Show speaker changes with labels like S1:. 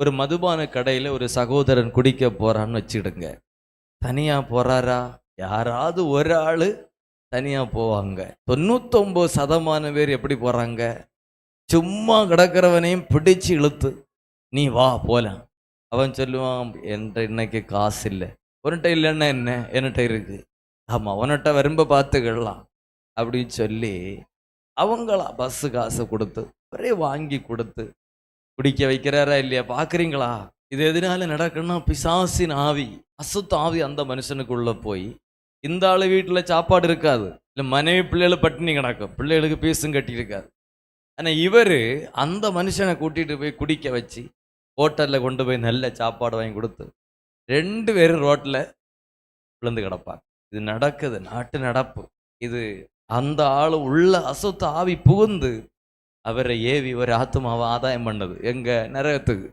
S1: ஒரு மதுபான கடையில் ஒரு சகோதரன் குடிக்க போகிறான்னு வச்சுக்கிடுங்க. தனியாக போகிறாரா யாராவது ஒரு ஆள் தனியாக போவாங்க. தொண்ணூத்தொம்பது சதமான பேர் எப்படி போகிறாங்க சும்மா கிடக்கிறவனையும் பிடிச்சு இழுத்து நீ வா போலாம். அவன் சொல்லுவான் என்கிட்ட இன்னைக்கு காசு இல்லை. உன்கிட்ட இல்லைன்னா என்ன? என்கிட்ட இருக்கு. ஆமாம் உன்கிட்ட வரும்ப பார்த்துக்கலாம். அப்படின்னு சொல்லி அவங்களா பஸ்ஸு காசு கொடுத்து ஒரே வாங்கி கொடுத்து குடிக்க வைக்கிறாரா இல்லையா? பார்க்குறீங்களா? இது எதனால நடக்குன்னா பிசாசின் ஆவி அசுத்த ஆவி அந்த மனுஷனுக்குள்ள போய் இந்த ஆள் வீட்டில் சாப்பாடு இருக்காது. இல்லை மனைவி பிள்ளைகள் பட்டினி கிடக்கும். பிள்ளைகளுக்கு பீஸும் கட்டியிருக்காது. ஆனால் இவர் அந்த மனுஷனை கூட்டிகிட்டு போய் குடிக்க வச்சு ஹோட்டலில் கொண்டு போய் நல்ல சாப்பாடு வாங்கி கொடுத்து ரெண்டு பேரும் ரோட்டில் விழுந்து கிடப்பாங்க. இது நடக்குது. நாட்டு நடப்பு. இது அந்த ஆள் உள்ள அசுத்த ஆவி புகுந்து அவரை ஏவி ஒரு ஆத்மாவை ஆதாயம் பண்ணது. எங்கள் நரகத்துக்கு.